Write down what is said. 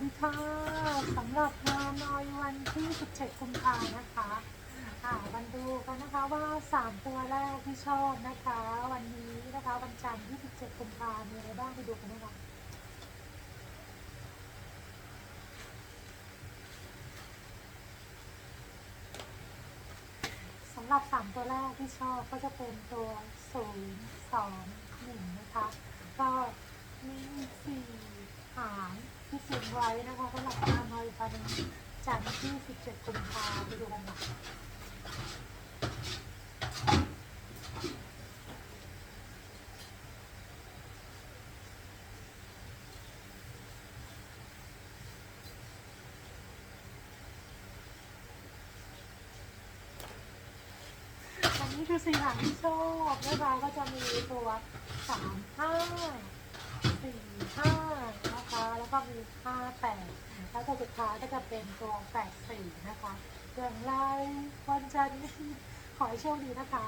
ดีค่ะสำหรับงานนอยวันที่ 17 กุมภานะคะอ่าวันดูกันนะคะว่า 3 ตัวแรกที่ชอบนะคะ วันนี้นะคะวันจันทร์ที่ 17 กุมภามีอะไรบ้างไปดูกันนะคะสำหรับ 3 ตัวแรกที่ชอบก็จะเป็นตัว 0 2 1 นะคะ ก็ ที่เขียนไว้นะคะสำหรับงานนอยวันจันทร์ที่ 17กุมภาพันธ์ไปดูกันค่ะอันนี้คือสี่หางที่ชอบนะคะก็จะมีตัวสามห้าสี่ห้านะคะ แล้ว ก็มีห้าแปดแล้วตัวสุดท้ายก็จะเป็นตัวแปดสี่นะคะเรื่องไรวันจันทร์ขอให้โชคดีนะคะ